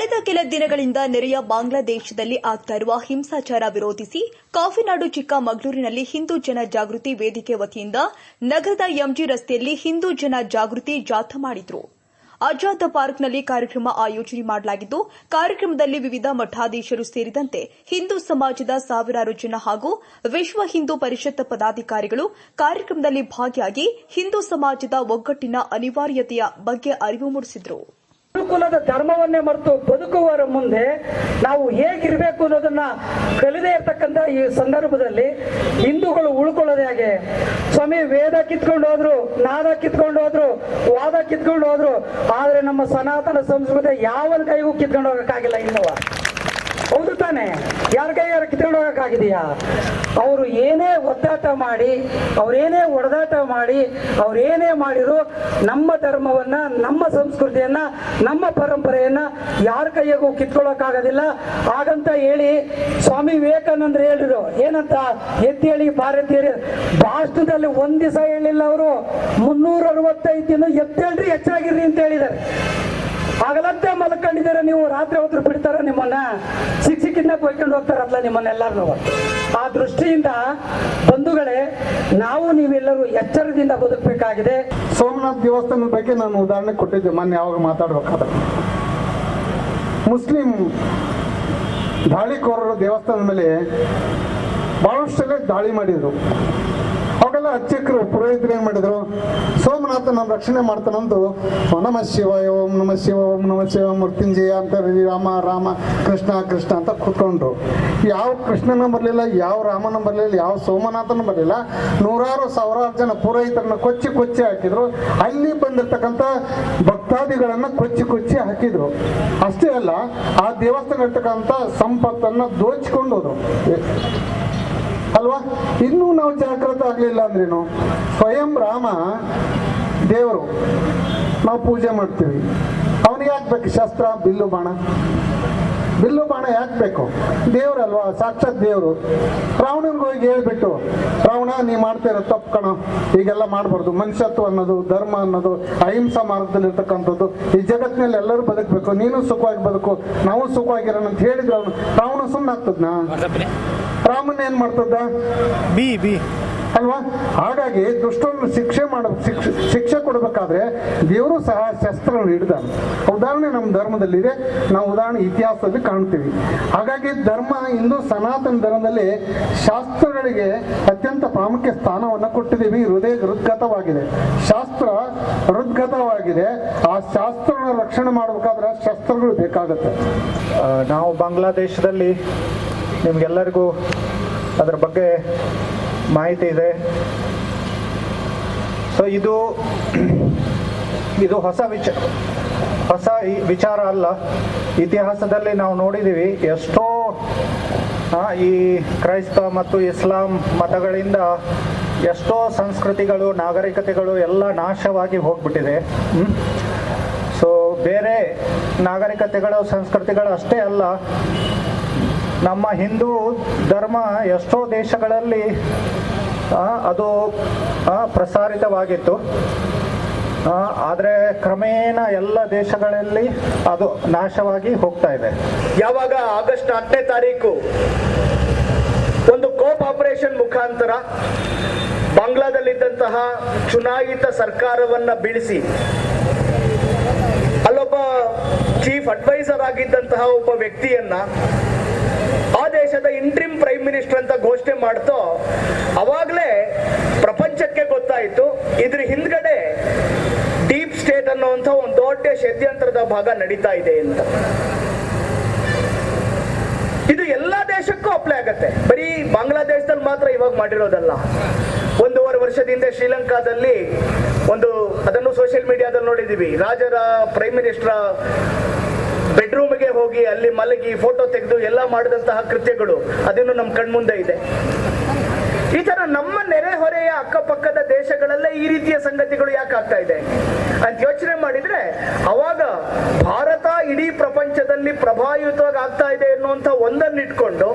ಕಳೆದ ಕೆಲ ದಿನಗಳಿಂದ ನೆರೆಯ ಬಾಂಗ್ಲಾದೇಶದಲ್ಲಿ ಆಗ್ತಾ ಹಿಂಸಾಚಾರ ವಿರೋಧಿಸಿ ಕಾಫಿನಾಡು ಚಿಕ್ಕಮಗಳೂರಿನಲ್ಲಿ ಹಿಂದೂ ಜನ ಜಾಗೃತಿ ವೇದಿಕೆ ವತಿಯಿಂದ ನಗರದ ಎಂಜಿ ರಸ್ತೆಯಲ್ಲಿ ಹಿಂದೂ ಜನ ಜಾಗೃತಿ ಜಾಥಾ ಮಾಡಿದ್ರು. ಆಜಾದ್ ಪಾರ್ಕ್ನಲ್ಲಿ ಕಾರ್ಯಕ್ರಮ ಆಯೋಜನೆ ಮಾಡಲಾಗಿದ್ದು, ಕಾರ್ಯಕ್ರಮದಲ್ಲಿ ವಿವಿಧ ಮಠಾಧೀಶರು ಸೇರಿದಂತೆ ಹಿಂದೂ ಸಮಾಜದ ಸಾವಿರಾರು ಜನ ಹಾಗೂ ವಿಶ್ವ ಹಿಂದೂ ಪರಿಷತ್ ಪದಾಧಿಕಾರಿಗಳು ಕಾರ್ಯಕ್ರಮದಲ್ಲಿ ಭಾಗಿಯಾಗಿ ಹಿಂದೂ ಸಮಾಜದ ಒಗ್ಗಟ್ಟಿನ ಅನಿವಾರ್ಯತೆಯ ಬಗ್ಗೆ ಅರಿವು ಮೂಡಿಸಿದರು. ಗುರುಕುಲದ ಧರ್ಮವನ್ನೇ ಮರೆತು ಬದುಕುವವರ ಮುಂದೆ ನಾವು ಹೇಗಿರ್ಬೇಕು ಅನ್ನೋದನ್ನ ಕಲಿದೇ ಇರ್ತಕ್ಕಂಥ ಈ ಸಂದರ್ಭದಲ್ಲಿ ಹಿಂದೂಗಳು ಉಳ್ಕೊಳ್ಳೋದೇ ಹಾಗೆ. ಸ್ವಾಮಿ, ವೇದ ಕಿತ್ಕೊಂಡು ಹೋದ್ರು, ನಾದ ಕಿತ್ಕೊಂಡು ಹೋದ್ರು, ವಾದ ಕಿತ್ಕೊಂಡು ಹೋದ್ರು, ಆದ್ರೆ ನಮ್ಮ ಸನಾತನ ಸಂಸ್ಕೃತಿ ಯಾವ ಕೈಗೂ ಕಿತ್ಕೊಂಡು ಹೋಗಕ್ಕಾಗಿಲ್ಲ ಇನ್ನುವ? ಹೌದು ತಾನೆ ಯಾರ ಕೈಯಾರ ಕಿತ್ಕೊಂಡು ಹೋಗಕ್ಕಾಗಿದೆಯಾ ಅವರು ಏನೇ ಒದ್ದಾಟ ಮಾಡಿ ಅವರೇನೇ ಒಡೆದಾಟ ಮಾಡಿ ಅವ್ರೇನೇ ಮಾಡಿದ್ರು ನಮ್ಮ ಧರ್ಮವನ್ನ, ನಮ್ಮ ಸಂಸ್ಕೃತಿಯನ್ನ, ನಮ್ಮ ಪರಂಪರೆಯನ್ನ ಯಾರ ಕೈಯಾಗೂ ಕಿತ್ಕೊಳ್ಳೋಕ್ಕಾಗೋದಿಲ್ಲ. ಹಾಗಂತ ಹೇಳಿ ಸ್ವಾಮಿ ವಿವೇಕಾನಂದರು ಹೇಳಿದ್ರು, ಏನಂತ? ಎದ್ದೇಳಿ ಭಾರತೀಯರು ಭಾಷಣದಲ್ಲಿ ಒಂದ್ ದಿವಸ ಹೇಳಿಲ್ಲ ಅವರು. ಮುನ್ನೂರ ಅರವತ್ತೈದು ದಿನ ಎತ್ತೇಳ್ರಿ ಹೆಚ್ಚಾಗಿರ್ರಿ ಅಂತ ಹೇಳಿದ್ದಾರೆ ಹಗಲಂತೆ ಮಲ್ಕೊಂಡಿದ್ದೀರ ನೀವು? ರಾತ್ರಿ ಹೋದ್ರು ಬಿಡ್ತಾರ ನಿಮ್ಮನ್ನ? ಸಿಕ್ ಸಿಕ್ಕಿಂದ ಕೊಯ್ಕೊಂಡು ಹೋಗ್ತಾರಲ್ಲ ನಿಮ್ಮನ್ನೆಲ್ಲರೂ ಆ ದೃಷ್ಟಿಯಿಂದ ಬಂಧುಗಳೇ, ನಾವು ನೀವೆಲ್ಲರೂ ಎಚ್ಚರದಿಂದ ಬದುಕಬೇಕಾಗಿದೆ. ಸೋಮನಾಥ್ ದೇವಸ್ಥಾನದ ಬಗ್ಗೆ ನಾನು ಉದಾಹರಣೆ ಕೊಟ್ಟಿದ್ದೆ, ಮೊನ್ನೆ ಯಾವಾಗ ಮಾತಾಡ್ಬೇಕಾದ್ರೆ. ಮುಸ್ಲಿಂ ದಾಳಿಕೋರರು ದೇವಸ್ಥಾನದ ಮೇಲೆ ಬಹಳಷ್ಟಲ್ಲೇ ದಾಳಿ ಮಾಡಿದ್ರು. ಅವಾಗೆಲ್ಲ ಅರ್ಚಕರು ಪುರೋಹಿತರು ಏನ್ ಮಾಡಿದ್ರು? ಸೋಮನಾಥ ನಮ್ಮ ರಕ್ಷಣೆ ಮಾಡ್ತಾನಂದು. ನಮ ಶಿವಾಯ, ಓಂ ನಮ ಶಿವ, ಓಂ ನಮ ಶಿವ, ಮೃತ್ಯುಂಜಯ ಅಂತ ರಾಮ ರಾಮ, ಕೃಷ್ಣ ಕೃಷ್ಣ ಅಂತ ಕೂತ್ಕೊಂಡ್ರು. ಯಾವ ಕೃಷ್ಣನ ಬರಲಿಲ್ಲ, ಯಾವ ರಾಮನ ಬರಲಿಲ್ಲ, ಯಾವ ಸೋಮನಾಥನ ಬರಲಿಲ್ಲ. ನೂರಾರು ಸಾವಿರಾರು ಜನ ಪುರೋಹಿತರನ್ನ ಕೊಚ್ಚಿ ಕೊಚ್ಚಿ ಹಾಕಿದ್ರು. ಅಲ್ಲಿ ಬಂದಿರ್ತಕ್ಕಂಥ ಭಕ್ತಾದಿಗಳನ್ನ ಕೊಚ್ಚಿ ಕೊಚ್ಚಿ ಹಾಕಿದ್ರು. ಅಷ್ಟೇ ಅಲ್ಲ, ಆ ದೇವಸ್ಥಾನ ಇರ್ತಕ್ಕಂಥ ಸಂಪತ್ತನ್ನ ದೋಚಿಕೊಂಡು ಹೋದ್ರು. ಅಲ್ವಾ? ಇನ್ನೂ ನಾವು ಜಾಗೃತ ಆಗ್ಲಿಲ್ಲ ಅಂದ್ರೇನು? ಸ್ವಯಂ ರಾಮ, ದೇವರು, ನಾವು ಪೂಜೆ ಮಾಡ್ತೀವಿ. ಅವನಿಗೆ ಹಾಕ್ಬೇಕು ಶಸ್ತ್ರ, ಬಿಲ್ಲು, ಬಾಣ. ಬಿಲ್ಲು, ಬಾಣ ಯಾಕೆ ಬೇಕು? ದೇವ್ರಲ್ವಾ? ಸಾಕ್ಷಾತ್ ದೇವರು. ರಾವಣನ್ಗೆ ಹೋಗಿ ಹೇಳ್ಬಿಟ್ಟು, ರಾವಣ, ನೀ ಮಾಡ್ತಾ ತಪ್ಪು ಕಣ. ಈಗೆಲ್ಲ ಮಾಡಬಾರ್ದು. ಮನುಷ್ಯತ್ವ ಅನ್ನೋದು, ಧರ್ಮ ಅನ್ನೋದು, ಅಹಿಂಸಾ ಮಾರ್ಗದಲ್ಲಿ ಇರ್ತಕ್ಕಂಥದ್ದು, ಈ ಜಗತ್ತಿನಲ್ಲಿ ಎಲ್ಲರೂ ಬದುಕಬೇಕು. ನೀನು ಸುಖವಾಗಿ ಬದುಕು. ನಾವು ಸುಖವಾಗಿರೋಣ ಅಂತ ಹೇಳಿದ್ರು ಅವನು. ರಾವಣ ಸುಮ್ಮನೆ ಆಗ್ತದ್ನಾ ರಾಮನ್ ಏನ್ ಮಾಡ್ತದ? ಬಿ ಬಿ. ಅಲ್ವಾ? ಹಾಗಾಗಿ ದುಷ್ಟರನ್ನು ಶಿಕ್ಷೆ ಮಾಡ ಶಿಕ್ಷೆ ಶಿಕ್ಷೆ ಕೊಡಬೇಕಾದ್ರೆ ದೇವರು ಸಹ ಶಸ್ತ್ರವನ್ನು ಹಿಡಿದ ಉದಾಹರಣೆ ನಮ್ಮ ಧರ್ಮದಲ್ಲಿದೆ. ನಾವು ಉದಾಹರಣೆ ಇತಿಹಾಸದಲ್ಲಿ ಕಾಣ್ತೀವಿ. ಹಾಗಾಗಿ ಧರ್ಮ ಇಂದು ಸನಾತನ ಧರ್ಮದಲ್ಲಿ ಶಾಸ್ತ್ರಗಳಿಗೆ ಅತ್ಯಂತ ಪ್ರಾಮುಖ್ಯ ಸ್ಥಾನವನ್ನು ಕೊಟ್ಟಿದ್ದೀವಿ. ಹೃದಯ ಹೃದ್ಗತವಾಗಿದೆ ಶಾಸ್ತ್ರ ಹೃದ್ಗತವಾಗಿದೆ ಆ ಶಾಸ್ತ್ರವನ್ನು ರಕ್ಷಣೆ ಮಾಡಬೇಕಾದ್ರೆ ಶಸ್ತ್ರಗಳು ಬೇಕಾಗುತ್ತೆ. ನಾವು ಬಾಂಗ್ಲಾದೇಶದಲ್ಲಿ ನಿಮಗೆಲ್ಲರಿಗೂ ಅದರ ಬಗ್ಗೆ ಮಾಹಿತಿ ಇದೆ. ಸೊ ಇದು ಇದು ಹೊಸ ವಿಚ, ಹೊಸ ವಿಚಾರ ಅಲ್ಲ. ಇತಿಹಾಸದಲ್ಲಿ ನಾವು ನೋಡಿದ್ದೀವಿ ಎಷ್ಟೋ ಈ ಕ್ರೈಸ್ತ ಮತ್ತು ಇಸ್ಲಾಂ ಮತಗಳಿಂದ ಎಷ್ಟೋ ಸಂಸ್ಕೃತಿಗಳು, ನಾಗರಿಕತೆಗಳು ಎಲ್ಲ ನಾಶವಾಗಿ ಹೋಗ್ಬಿಟ್ಟಿದೆ? ಸೊ ಬೇರೆ ನಾಗರಿಕತೆಗಳು, ಸಂಸ್ಕೃತಿಗಳು ಅಷ್ಟೇ ಅಲ್ಲ. ನಮ್ಮ ಹಿಂದೂ ಧರ್ಮ ಎಷ್ಟೋ ದೇಶಗಳಲ್ಲಿ ಅದು ಪ್ರಸಾರಿತವಾಗಿತ್ತು. ಆದರೆ ಕ್ರಮೇಣ ಎಲ್ಲ ದೇಶಗಳಲ್ಲಿ ಅದು ನಾಶವಾಗಿ ಹೋಗ್ತಾ ಇದೆ. ಯಾವಾಗ ಆಗಸ್ಟ್ ಹತ್ತನೇ ತಾರೀಕು ಒಂದು ಕೋಪ್ ಆಪರೇಷನ್ ಮುಖಾಂತರ ಬಾಂಗ್ಲಾದಲ್ಲಿದ್ದಂತಹ ಚುನಾಯಿತ ಸರ್ಕಾರವನ್ನ ಬೀಳಿಸಿ, ಅಲ್ಲೊಬ್ಬ ಚೀಫ್ ಅಡ್ವೈಸರ್ ಆಗಿದ್ದಂತಹ ಒಬ್ಬ ವ್ಯಕ್ತಿಯನ್ನ ದೇಶದ ಇಂಟ್ರಿಮ್ ಪ್ರೈಮ್ ಮಿನಿಸ್ಟರ್ ಅಂತ ಘೋಷಣೆ ಮಾಡ್ತೋ, ಅವಾಗಲೇ ಪ್ರಪಂಚಕ್ಕೆ ಗೊತ್ತಾಯಿತು. ಇದ್ರ ಹಿಂದ್ಗಡೆ ಡೀಪ್ ಸ್ಟೇಟ್ ಅನ್ನುವಂಥ ಒಂದು ದೊಡ್ಡ ಷಡ್ಯಂತ್ರದ ಭಾಗ ನಡೀತಾ ಇದೆ ಅಂತ. ಇದು ಎಲ್ಲಾ ದೇಶಕ್ಕೂ ಅಪ್ಲೈ ಆಗತ್ತೆ. ಬರೀ ಬಾಂಗ್ಲಾದೇಶದಲ್ಲಿ ಮಾತ್ರ ಇವಾಗ ಮಾಡಿರೋದಲ್ಲ. ಒಂದೂವರೆ ವರ್ಷದಿಂದ ಶ್ರೀಲಂಕಾದಲ್ಲಿ ಒಂದು, ಅದನ್ನು ಸೋಷಿಯಲ್ ಮೀಡಿಯಾದಲ್ಲಿ ನೋಡಿದೀವಿ ರಾಜರ ಪ್ರೈಮ್ ಮಿನಿಸ್ಟರ್ ಬೆಡ್ರೂಮ್ಗೆ ಹೋಗಿ ಅಲ್ಲಿ ಮಲಗಿ ಫೋಟೋ ತೆಗೆದು ಎಲ್ಲ ಮಾಡಿದಂತಹ ಕೃತ್ಯಗಳು ಅದನ್ನು ನಮ್ಮ ಕಣ್ಮುಂದೆ ಇದೆ. ಈ ತರ ನಮ್ಮ ನೆರೆಹೊರೆಯ ಅಕ್ಕಪಕ್ಕದ ದೇಶಗಳಲ್ಲೇ ಈ ರೀತಿಯ ಸಂಗತಿಗಳು ಯಾಕೆ ಆಗ್ತಾ ಇದೆ? ಅಂತ ಯೋಚನೆ ಮಾಡಿದ್ರೆ, ಅವಾಗ ಭಾರತ ಇಡೀ ಪ್ರಪಂಚದಲ್ಲಿ ಪ್ರಭಾವಿತವಾಗಿ ಆಗ್ತಾ ಇದೆ ಅನ್ನುವಂಥ ಒಂದನ್ನು ಇಟ್ಕೊಂಡು